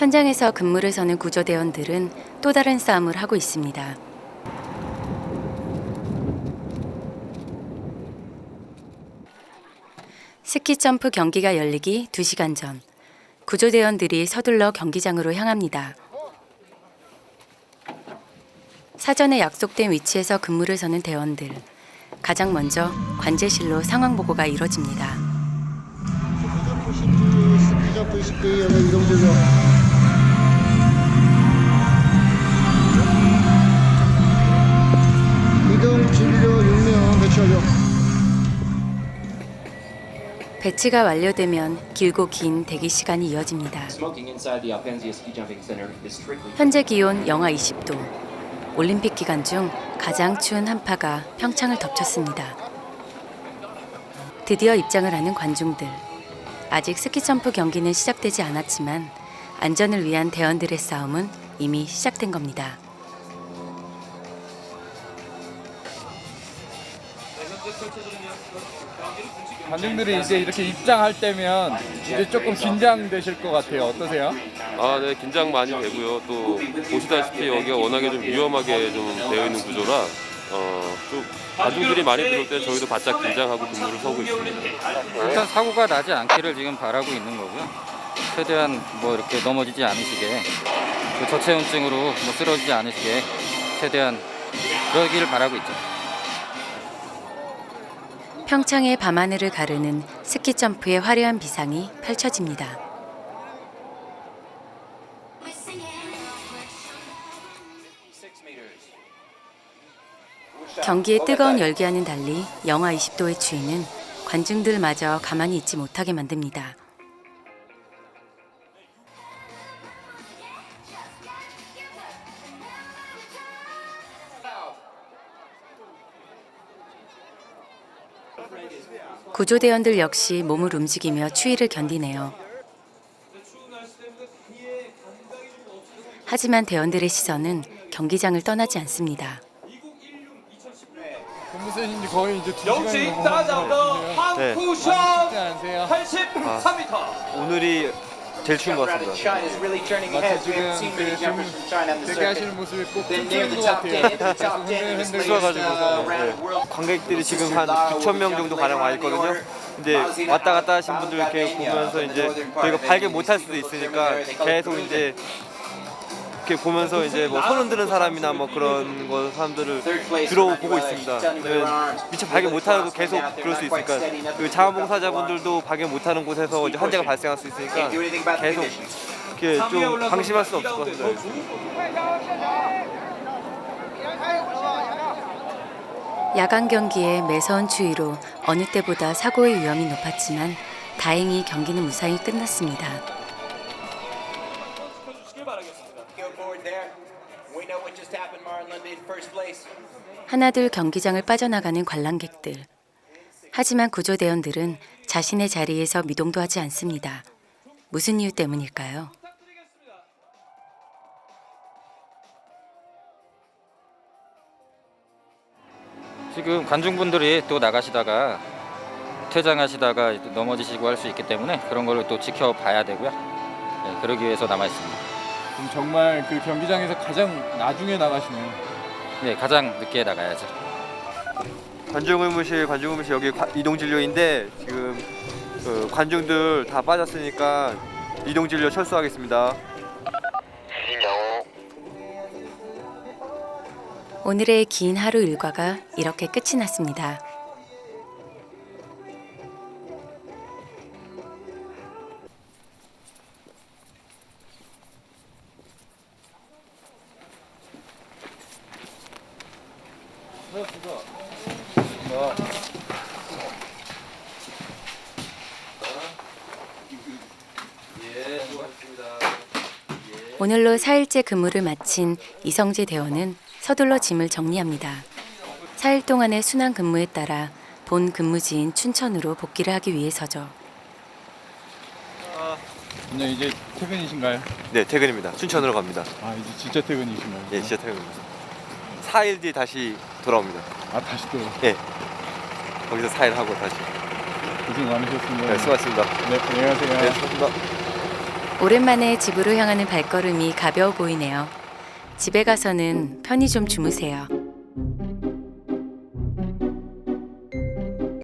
현장에서 근무를 서는 구조대원들은 또 다른 싸움을 하고 있습니다. 스키 점프 경기가 열리기 2시간 전 구조대원들이 서둘러 경기장으로 향합니다. 사전에 약속된 위치에서 근무를 서는 대원들. 가장 먼저 관제실로 상황 보고가 이뤄집니다. 배치가 완료되면 길고 긴 대기 시간이 이어집니다. 현재 기온 영하 20도. 올림픽 기간 중 가장 추운 한파가 평창을 덮쳤습니다. 드디어 입장을 하는 관중들. 아직 스키 점프 경기는 시작되지 않았지만 안전을 위한 대원들의 싸움은 이미 시작된 겁니다. 관중들이 이제 이렇게 입장할 때면 이제 조금 긴장되실 것 같아요. 어떠세요? 아, 네, 긴장 많이 되고요. 또 보시다시피 여기가 워낙에 좀 위험하게 좀 되어 있는 구조라 어, 좀 관중들이 많이 들어올 때 저희도 바짝 긴장하고 근무를 서고 있습니다. 일단 사고가 나지 않기를 지금 바라고 있는 거고요. 최대한 뭐 이렇게 넘어지지 않으시게 그 저체온증으로 뭐 쓰러지지 않으시게 최대한 그러기를 바라고 있죠. 평창의 밤하늘을 가르는 스키 점프의 화려한 비상이 펼쳐집니다. 경기의 뜨거운 열기와는 달리 영하 20도의 추위는 관중들마저 가만히 있지 못하게 만듭니다. 구조대원들 역시 몸을 움직이며 추위를 견디네요. 하지만 대원들의 시선은 경기장을 떠나지 않습니다. 근무선인지 거의 이제 두 시간이 따자더 넘었는데 네. 한쿠션 쉽지 않으세요? 83m. 오늘이 제일 추운 것 같습니다. China is really turning 마치 ahead. We 지금 그 대기하시는. 모습이 꼭 춤추는 the 것 top 같아요. 10, the 계속 top 10 in this 흔들흔들 latest 추워가지고. uh, round of world. 관객들이 지금 한 6천 명 정도 가량 와 있거든요. 근데 왔다 갔다 하신 분들 이렇게 보면서 이제 저희가 발견 못할 수도 있으니까 계속 이제 이렇게 보면서 이제 뭐 손 흔드는 사람이나 뭐 그런 거 사람들을 주로 보고 있습니다. 왜냐면 미처 발견 못하고 계속 그럴 수 있으니까 그 자원봉사자분들도 발견 못하는 곳에서 이제 환자가 발생할 수 있으니까 계속 이렇게 좀 방심할 수 없을 것 같습니다. 야간 경기에 매서운 추위로 어느 때보다 사고의 위험이 높았지만 다행히 경기는 무사히 끝났습니다. 하나둘 경기장을 빠져나가는 관람객들. 하지만 구조대원들은 자신의 자리에서 미동도 하지 않습니다. 무슨 이유 때문일까요? 지금 관중분들이 또 나가시다가 퇴장하시다가 또 넘어지시고 할 수 있기 때문에 그런 걸 또 지켜봐야 되고요. 네, 그러기 위해서 남아 있습니다. 그럼 정말 그 경기장에서 가장 나중에 나가시네요. 네, 가장 늦게 나가야죠. 관중 의무실 관중 의무실 여기 관- 이동 진료인데 지금 그 관중들 다 빠졌으니까 이동 진료 철수하겠습니다. 오늘의 긴 하루 일과가 이렇게 끝이 났습니다. 오늘로 4일째 근무를 마친 이성재 대원은 서둘러 짐을 정리합니다. 4일 동안의 순환 근무에 따라 본 근무지인 춘천으로 복귀를 하기 위해서죠. 오늘 이제 퇴근이신가요? 네 퇴근입니다. 춘천으로 갑니다. 아 이제 진짜 퇴근이신가요? 예 진짜 퇴근입니다. 4일 뒤에 다시 돌아옵니다. 아 다시 또 예 거기서 4일 하고 다시. 고생 많으셨습니다. 네 수고하셨습니다. 네, 안녕하세요. 네 수고하셨습니다. 오랜만에 집으로 향하는 발걸음이 가벼워 보이네요. 집에 가서는 편히 좀 주무세요.